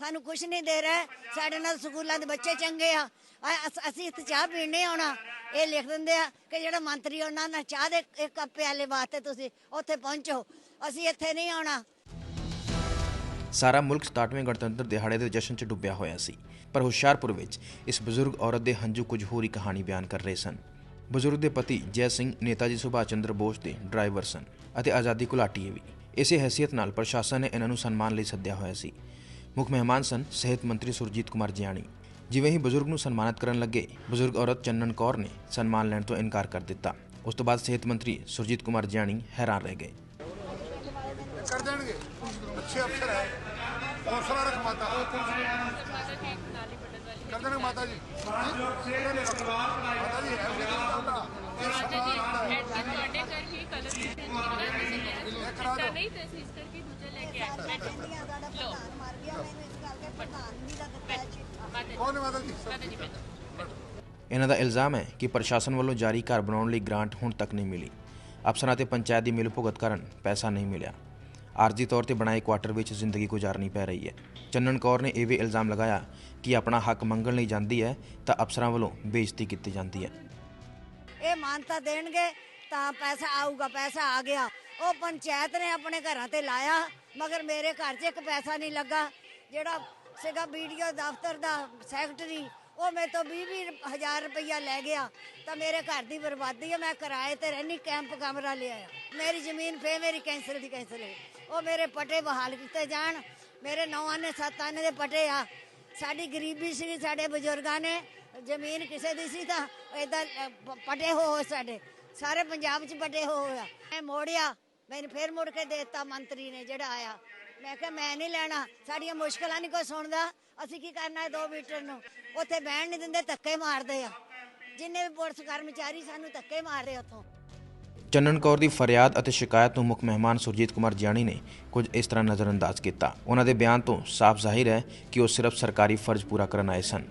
ਸਾਨੂੰ ਕੁਝ ਨਹੀਂ ਦੇ ਰਿਹਾ। ਸਾਡੇ ਨਾਲ ਸਕੂਲਾਂ ਦੇ ਬੱਚੇ ਚੰਗੇ ਆ। ਅਸ- ਅਸੀਂ ਇੱਥੇ ਚਾਹ ਪੀਣ ਆਉਣਾ। ਇਹ ਲਿਖ ਦਿੰਦੇ ਆ ਕਿ ਜਿਹੜਾ ਮੰਤਰੀ ਉਹਨਾਂ ਨਾਲ ਚਾਹ ਦੇ ਇੱਕ ਕੱਪ ਪਿਆਲੇ ਵਾਸਤੇ ਤੁਸੀਂ ਉੱਥੇ ਪਹੁੰਚੋ। ਅਸੀਂ ਇੱਥੇ ਨਹੀਂ ਆਉਣਾ। ਸਾਰਾ ਮੁਲਕ 67ਵੇਂ ਗਣਤੰਤਰ ਦਿਹਾੜੇ ਦੇ ਜਸ਼ਨ 'ਚ ਡੁੱਬਿਆ ਹੋਇਆ ਸੀ। ਪਰ ਹੁਸ਼ਿਆਰਪੁਰ ਵਿੱਚ ਇਸ ਬਜ਼ੁਰਗ ਔਰਤ ਦੇ ਹੰਝੂ ਕੁਝ ਹੋਰ ਹੀ ਕਹਾਣੀ ਬਿਆਨ ਕਰ ਰਹੇ ਸਨ। ਬਜ਼ੁਰਗ ਦੇ ਪਤੀ ਜੈ ਸਿੰਘ, ਨੇਤਾਜੀ ਸੁਭਾਸ਼ ਚੰਦਰ ਬੋਸ ਦੇ ਡਰਾਈਵਰ ਸਨ ਅਤੇ ਆਜ਼ਾਦੀ ਘੁਲਾਟੀਏ ਵੀ। ਇਸੇ ਹੈਸੀਅਤ ਨਾਲ ਪ੍ਰਸ਼ਾਸਨ ਨੇ ਇਹਨਾਂ ਨੂੰ ਸਨਮਾਨ ਲਈ ਸੱਦਿਆ ਹੋਇਆ ਸੀ। ਮੁੱਖ ਮਹਿਮਾਨ ਸਨ ਸਿਹਤ ਮੰਤਰੀ ਸੁਰਜੀਤ ਕੁਮਾਰ ਜਿਆਣੀ। ਜਿਵੇਂ ਹੀ ਬਜ਼ੁਰਗ ਨੂੰ ਸਨਮਾਨਿਤ ਕਰਨ ਲੱਗੇ ਬਜ਼ੁਰਗ ਔਰਤ ਚੰਨਨ ਕੌਰ ਨੇ ਸਨਮਾਨ ਲੈਣ ਤੋਂ ਇਨਕਾਰ ਕਰ ਦਿੱਤਾ। ਉਸ ਤੋਂ ਬਾਅਦ ਸਿਹਤ ਮੰਤਰੀ ਸੁਰਜੀਤ ਕੁਮਾਰ ਜਿਆਣੀ ਹੈਰਾਨ ਰਹਿ ਗਏ। ਕਰ ਦੇਣਗੇ। ਅੱਛੇ ਅਫਸਰ ਹੈ। ਹੌਸਲਾ ਰੱਖ ਮਾਤਾ। ਕਰ ਦੇਣਗੇ ਮਾਤਾ ਜੀ। ਮਾਤਾ ਜੀ ਹੈ। ਤੁਸੀਂ ਨਹੀਂ ਤੇ ਇਸ ਕਰਕੇ ਦੂਜੇ ਲੈ ਕੇ ਬੈਠੋ ਲੋ ਮਰ ਗਿਆ ਮੈਨੂੰ ਇਸ ਕਰਕੇ ਪ੍ਰਧਾਨ ਜੀ ਦਾ ਦਿੱਤਾ ਚਿੱਠਾ ਮਾਤਾ ਜੀ ਕੌਣ ਹੈ ਮਾਤਾ ਜੀ? ਇਹਨਾਂ ਦਾ ਇਲਜ਼ਾਮ ਹੈ ਕਿ ਪ੍ਰਸ਼ਾਸਨ ਵੱਲੋਂ ਜਾਰੀ ਘਰ ਬਣਾਉਣ ਲਈ ਗ੍ਰਾਂਟ ਹੁਣ ਤੱਕ ਨਹੀਂ ਮਿਲੀ। ਅਫਸਰਾਂ ਤੇ ਪੰਚਾਇਤ ਦੀ ਮਿਲਭੁਗਤ ਕਾਰਨ ਪੈਸਾ ਨਹੀਂ ਮਿਲਿਆ। ਆਰਜ਼ੀ ਤੌਰ ਤੇ ਬਣਾਏ ਕੁਆਟਰ ਵਿੱਚ ਜ਼ਿੰਦਗੀ ਗੁਜ਼ਾਰਨੀ ਪੈ ਰਹੀ ਹੈ। ਚੰਨਨ ਕੌਰ ਨੇ ਇਹ ਵੀ ਇਲਜ਼ਾਮ ਲਗਾਇਆ ਕਿ ਆਪਣਾ ਹੱਕ ਮੰਗਣ ਲਈ ਜਾਂਦੀ ਹੈ ਤਾਂ ਅਫਸਰਾਂ ਵੱਲੋਂ ਬੇਇੱਜ਼ਤੀ ਕੀਤੀ ਜਾਂਦੀ ਹੈ। ਇਹ ਮਾਨਤਾ ਦੇਣਗੇ ਤਾਂ ਪੈਸਾ ਆਊਗਾ ਪੈਸਾ ਆ ਗਿਆ। ਉਹ ਪੰਚਾਇਤ ਨੇ ਆਪਣੇ ਘਰਾਂ ਤੇ ਲਾਇਆ ਮਗਰ ਮੇਰੇ ਘਰ 'ਚ ਇੱਕ ਪੈਸਾ ਨਹੀਂ ਲੱਗਾ। ਜਿਹੜਾ ਸੀਗਾ ਵੀਡੀਓ ਦਫ਼ਤਰ ਦਾ ਸੈਕਟਰੀ, ਉਹ ਮੇਰੇ ਤੋਂ 20 ਹਜ਼ਾਰ ਰੁਪਈਆ ਲੈ ਗਿਆ। ਤਾਂ ਮੇਰੇ ਘਰ ਦੀ ਬਰਬਾਦੀ ਹੈ ਮੈਂ ਕਿਰਾਏ ਤੇ ਰਹਿਣੀ ਕੈਂਪ ਕਮਰਾ ਲਿਆ ਮੇਰੀ ਜ਼ਮੀਨ ਫੇ ਮੇਰੀ ਕੈਂਸਲ ਦੀ ਕੈਂਸਲ ਹੈ ਉਹ ਮੇਰੇ ਪਟੇ ਬਹਾਲ ਕੀਤੇ ਜਾਣ। ਮੇਰੇ ਨੌਂ ਨੇ, ਸੱਤਾਂ ਨੇ ਦੇ ਪਟੇ ਆ। ਸਾਡੀ ਗਰੀਬੀ ਸੀ ਸਾਡੇ ਬਜ਼ੁਰਗਾਂ ਨੇ। ਜ਼ਮੀਨ ਕਿਸੇ ਦੀ ਸੀ ਤਾਂ ਇਦਾਂ ਪਟੇ ਹੋ ਹੋਏ ਸਾਡੇ। ਸਾਰੇ ਪੰਜਾਬ 'ਚ ਪਟੇ ਹੋ ਹੋਇਆ ਮੈਂ ਮੋੜਿਆ। ਮੈਨੂੰ ਫੇਰ ਮੁੜ ਕੇ ਦੇਤਾ ਮੰਤਰੀ ਨੇ ਜਿਹੜਾ ਆਇਆ। ਮੈਂ ਕਿਹਾ, ਮੈਂ ਨਹੀਂ ਲੈਣਾ। ਸਾਡੀਆਂ ਮੁਸ਼ਕਲਾਂ ਨਹੀਂ ਕੋਈ ਸੁਣਦਾ। ਅਸੀਂ ਕੀ ਕਰਨਾ ਹੈ 2 ਮੀਟਰ ਨੂੰ? ਉੱਥੇ ਬਹਿਣ ਨਹੀਂ ਦਿੰਦੇ, ਧੱਕੇ ਮਾਰਦੇ ਆ। ਜਿੰਨੇ ਵੀ ਪੁਲਿਸ ਕਰਮਚਾਰੀ ਸਾਨੂੰ ਧੱਕੇ ਮਾਰਦੇ ਉੱਥੋਂ। ਚੰਨਨ ਕੌਰ ਦੀ ਫਰਿਆਦ ਅਤੇ ਸ਼ਿਕਾਇਤ ਨੂੰ ਮੁੱਖ ਮਹਿਮਾਨ ਸੁਰਜੀਤ ਕੁਮਾਰ ਜਿਆਣੀ ਨੇ ਕੁਝ ਇਸ ਤਰ੍ਹਾਂ ਨਜ਼ਰਅੰਦਾਜ਼ ਕੀਤਾ। ਉਹਨਾਂ ਦੇ ਬਿਆਨ ਤੋਂ ਸਾਫ਼ ਜ਼ਾਹਿਰ ਹੈ ਕਿ ਉਹ ਸਿਰਫ ਸਰਕਾਰੀ ਫਰਜ਼ ਪੂਰਾ ਕਰਨ ਆਏ ਸਨ।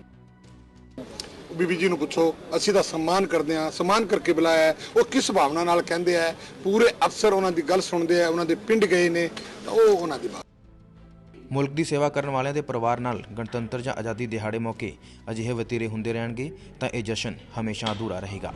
ਬੀਬੀ ਜੀ ਨੂੰ ਪੁੱਛੋ, ਅਸੀਂ ਤਾਂ ਸਨਮਾਨ ਕਰਦੇ ਹਾਂ, ਸਨਮਾਨ ਕਰਕੇ ਬੁਲਾਇਆ ਉਹ ਕਿਸ ਭਾਵਨਾ ਨਾਲ ਕਹਿੰਦੇ ਆ ਪੂਰੇ ਅਫਸਰ ਉਹਨਾਂ ਦੀ ਗੱਲ ਸੁਣਦੇ ਆ ਉਹਨਾਂ ਦੇ ਪਿੰਡ ਗਏ ਨੇ, ਤਾਂ ਉਹ ਉਹਨਾਂ ਦੀ ਬਾਤ। ਮੁਲਕ ਦੀ ਸੇਵਾ ਕਰਨ ਵਾਲਿਆਂ ਦੇ ਪਰਿਵਾਰ ਨਾਲ ਗਣਤੰਤਰ ਜਾਂ ਆਜ਼ਾਦੀ ਦਿਹਾੜੇ ਮੌਕੇ ਅਜਿਹੇ ਵਤੀਰੇ ਹੁੰਦੇ ਰਹਿਣਗੇ, ਤਾਂ ਇਹ ਜਸ਼ਨ ਹਮੇਸ਼ਾ ਅਧੂਰਾ ਰਹੇਗਾ।